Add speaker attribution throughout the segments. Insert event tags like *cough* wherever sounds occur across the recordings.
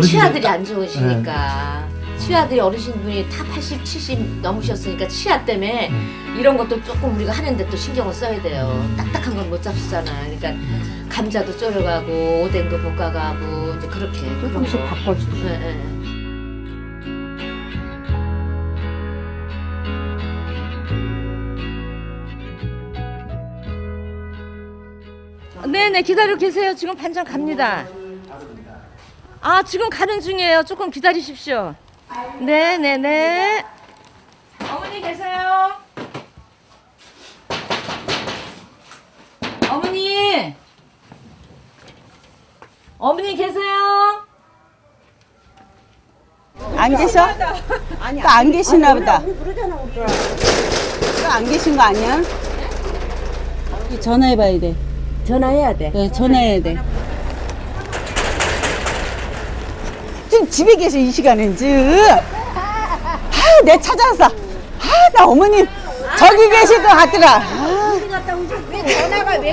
Speaker 1: 어르신들-
Speaker 2: 치아들이 안 좋으시니까 치아들이 어르신분이 다 80, 70 넘으셨으니까 치아 때문에 이런 것도 조금 우리가 하는데 또 신경을 써야 돼요. 딱딱한 건 못 잡수잖아. 그러니까 감자도 졸여가고 오뎅도 볶아가고 이제 그렇게
Speaker 3: 조금씩 바꿔주고.
Speaker 2: 네, 네. 네네 기다리고 계세요. 지금 반찬 갑니다. 아 지금 가는 중이에요. 조금 기다리십시오. 네 네 네. 어머니 계세요. 어머니. 어머니 계세요.
Speaker 3: 안 계셔? 아니, 안 계시나 보다. 안 계신 거 아니야? 전화해봐야 돼.
Speaker 2: 전화해야 돼.
Speaker 3: 네, 전화해야 돼. 지금 집에 계셔, 이 시간엔 지금. 아, 내 찾아왔어. 아, 나 어머님 저기 계실 것 같더라. 아,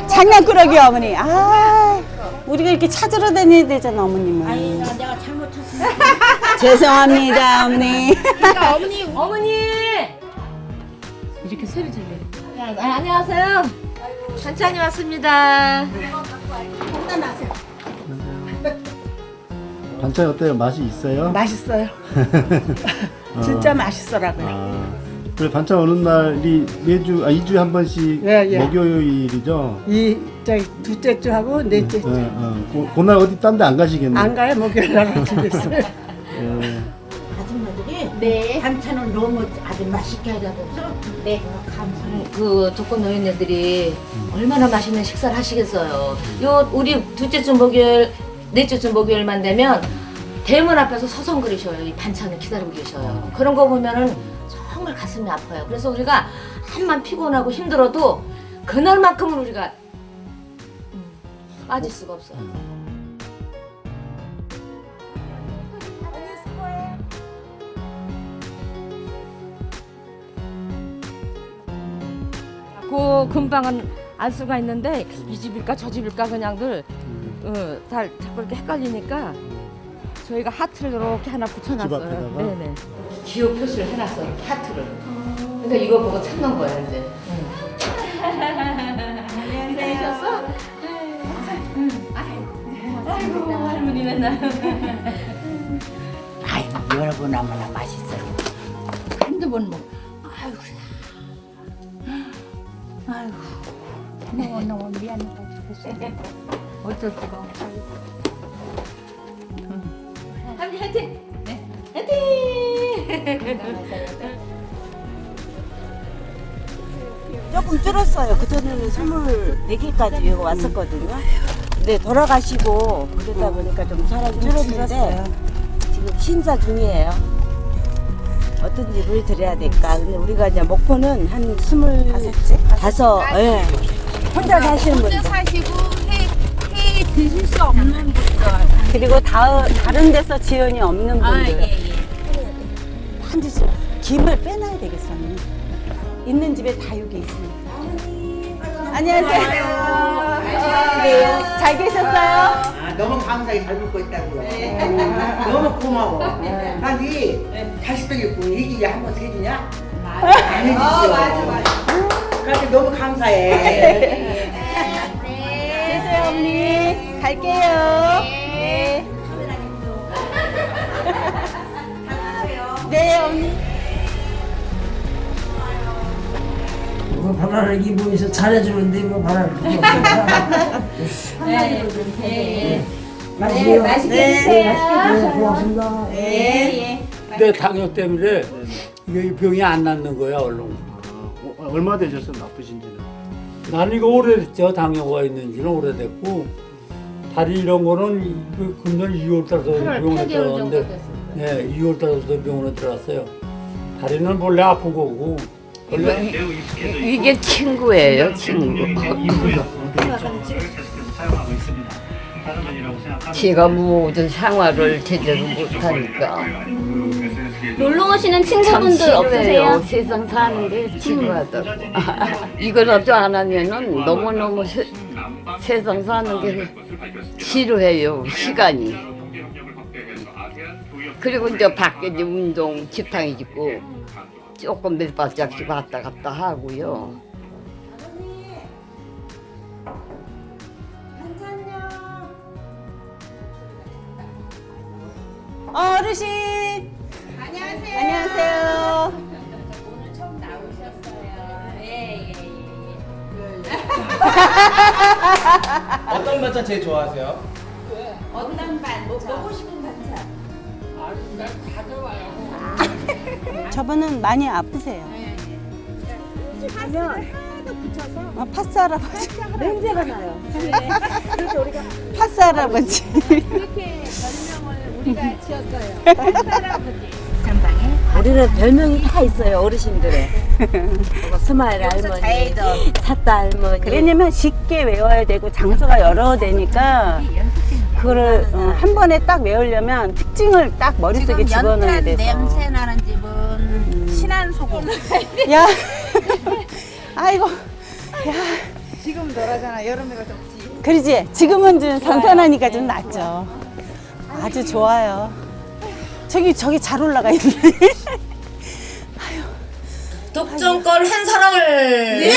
Speaker 3: 장난꾸러기 어머니. 아, 우리가 이렇게 찾으러 다녀야 되잖아, 어머님은.
Speaker 4: 내가 잘못했어. *laughs*
Speaker 3: 죄송합니다, 어머니.
Speaker 2: 어머니, 어머니. 이렇게 소리 질러. 아, 안녕하세요. 반찬이 왔습니다.
Speaker 1: 반찬 어때요? 맛이 있어요?
Speaker 5: 맛있어요. *laughs* 진짜 맛있더라고요.
Speaker 1: 아, 그래 반찬 오는 날이 매주 아 2주에 한 번씩
Speaker 5: 예, 예.
Speaker 1: 목요일이죠.
Speaker 5: 이 저기 둘째 주하고 넷째 주.
Speaker 1: 어, 어. 그, 그날 어디 딴 데 안 가시겠네.
Speaker 5: 안 가요 목요일 날 집에 있어요. *laughs*
Speaker 1: 예.
Speaker 4: 아줌마들이
Speaker 2: 네.
Speaker 4: 반찬을 너무 아주 맛있게 하자면서 네 감사해요.
Speaker 2: 그 독거 노인네들이 얼마나 맛있는 식사를 하시겠어요. 요 우리 둘째 주 목요일, 넷째 주 목요일만 되면 대문 앞에서 서성거리셔요. 이 반찬을 기다리고 계셔요. 그런 거 보면은 정말 가슴이 아파요. 그래서 우리가 한만 피곤하고 힘들어도 그날만큼은 우리가 음, 빠질 수가 없어요. 그 금방은 알 수가 있는데 이 집일까 저 집일까 그냥들 어, 다 자꾸 이렇게 헷갈리니까 저희가 하트를 이렇게 하나
Speaker 1: 집
Speaker 2: 붙여놨어요.
Speaker 1: 앞에다가?
Speaker 2: 네네. 기호 표시를 해놨어요. 이렇게 하트를. 그러니까 이거 보고 찾는 거예요 이제. 안녕하세요. 아이고 할머니 맨날.
Speaker 4: 아이고 여러분 아무나 맛있어요. 한두 번 먹. 아이고. 아이고. 너무 너무 미안해가지고 어쩔 수가 없어.
Speaker 2: 할머니 화이팅. 네. 화이팅. *laughs*
Speaker 3: 조금 줄었어요. 그전에는 24개까지 여기 왔었거든요. 근데 돌아가시고 그러다 보니까 좀 사람이 줄었는데 지금 신사 중이에요. 어떤 집을 드려야 될까? 근데 우리가 이제 목포는 한 스물 다섯, 예. 혼자 사시는 분들.
Speaker 6: 사시고 해, 해 드실 수 없는 분들.
Speaker 3: 그리고 다, 다른 데서 지연이 없는 분들.
Speaker 6: 아, 예, 예.
Speaker 3: 한 집씩 김을 빼놔야 되겠어. 언니. 있는 집에 다 여기 있으니까. 안녕하세요. 네, 잘 계셨어요?
Speaker 7: 아, 너무 감사하게 잘 먹고 있다고요. 너무 고마워. 아니 자식도 있고 이 집에 한번 세주냐? 아니지. 맞아 맞아. 그래서 너무 감사해.
Speaker 3: 계세요, 언니. 갈게요. 네, 언니.
Speaker 8: 뭐 바라는 게 뭐해서 잘해주는데 뭐 바라는 게 없겠다. *laughs* 네, 맛있게 드세요. 고맙습니다.
Speaker 9: 내 당뇨 때문에 이게 병이 안 낫는 거야 얼른.
Speaker 1: 어, 얼마 되셨어요? 나쁘신지는?
Speaker 9: 나는 이거 오래됐죠 당뇨가 있는지는 오래됐고 다리 이런 거는 그 금년 2월 달서 병원에 들어갔는데 네 2월 달서 병원에 들어갔어요. 다리는 원래 아픈 거고 원래
Speaker 2: 이게 친구예요, 친구. 제가 모든 생활을 제대로 못하니까
Speaker 6: 놀러 오시는 친구분들. 없으세요?
Speaker 2: 세상 사는 게 지루하다고. 이거라도 안 하면은 너무너무 세, 세상 사는 게 지루해요, 시간이.
Speaker 10: 그리고 이제 밖에 이제 운동 집탕이 짓고 조금 몇 발짝씩 왔다 갔다 하고요.
Speaker 3: 어르신 안녕하세요. 안녕하세요.
Speaker 11: 어떤 반찬 제일 좋아하세요?
Speaker 3: 저분은 많이 아프세요. 아, 파스 할아버지. 냄새가 나요. 그래서 우리가 파스 할아버지. 우리는 별명이 다 있어요 어르신들의 뭐 스마일 할머니, 사따 할머니. 왜냐면 쉽게 외워야 되고 장소가 여러 대니까 그거를 어, 한 번에 딱 외우려면 특징을 딱 머릿속에 집어넣어야 돼서.
Speaker 6: 냄새 나는 집은 신안 소금. *laughs*
Speaker 3: 야, *laughs* 아이고, 야.
Speaker 5: 지금 덜하잖아. 여름에가 덥지.
Speaker 3: 그러지. 지금은 좀 선선하니까 좀 낫죠. 아주 좋아요. 저기 저기 잘 올라가 있네. *laughs*
Speaker 2: 독점권 한 사람을
Speaker 3: 네.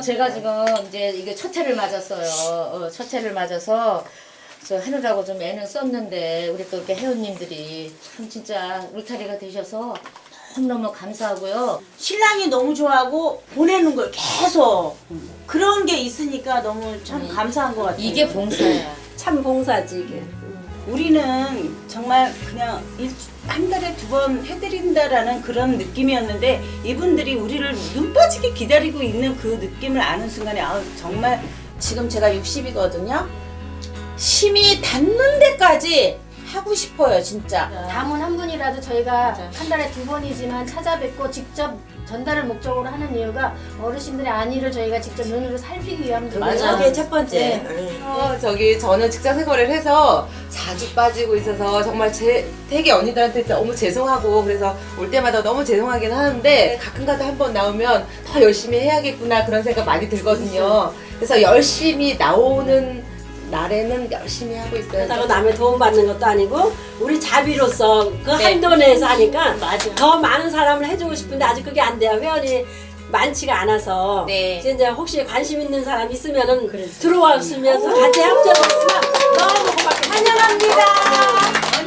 Speaker 2: 제가 지금 이제 이게 첫 해를 맞았어요. 어, 첫 해를 맞아서 저 하느라고 좀 애는 썼는데 우리 또 이렇게 회원님들이 참 진짜 울타리가 되셔서 너무너무 감사하고요.
Speaker 3: 신랑이 너무 좋아하고 보내는 걸 계속 그런 게 있으니까 너무 참 감사한 것 같아요.
Speaker 2: 이게 봉사야.
Speaker 3: 참 봉사지 이게. 우리는 정말 그냥 일- 한 달에 두 번 해드린다라는 그런 느낌이었는데 이분들이 우리를 눈 빠지게 기다리고 있는 그 느낌을 아는 순간에 아 정말 지금 제가 60이거든요. 힘이 닿는 데까지 하고 싶어요 진짜.
Speaker 12: 담은 한 분이라도 저희가 한 달에 두 번이지만 찾아뵙고 직접 전달을 목적으로 하는 이유가 어르신들의 안위를 저희가 직접 눈으로 살피기 위함이거든요.
Speaker 3: 맞아. 그게 첫 번째.
Speaker 12: 네.
Speaker 13: 어, 저기 저는 직장 생활을 해서 자주 빠지고 있어서 정말 제 되게 언니들한테 너무 죄송하고 그래서 올 때마다 너무 죄송하긴 하는데 가끔가다 한 번 나오면 더 열심히 해야겠구나 그런 생각 많이 들거든요. 그래서 열심히 나오는 날에는 열심히 하고 있어요.
Speaker 14: 남의 도움 받는 것도 아니고 우리 자비로서 그
Speaker 13: 네.
Speaker 14: 한도 내에서 하니까 더 많은 사람을 해주고 싶은데 아직 그게 안 돼요. 회원이 많지가 않아서 이제 이제 혹시 관심 있는 사람 있으면은 들어왔으면서 같이 합쳐봤으면 너무 고맙게 환영합니다.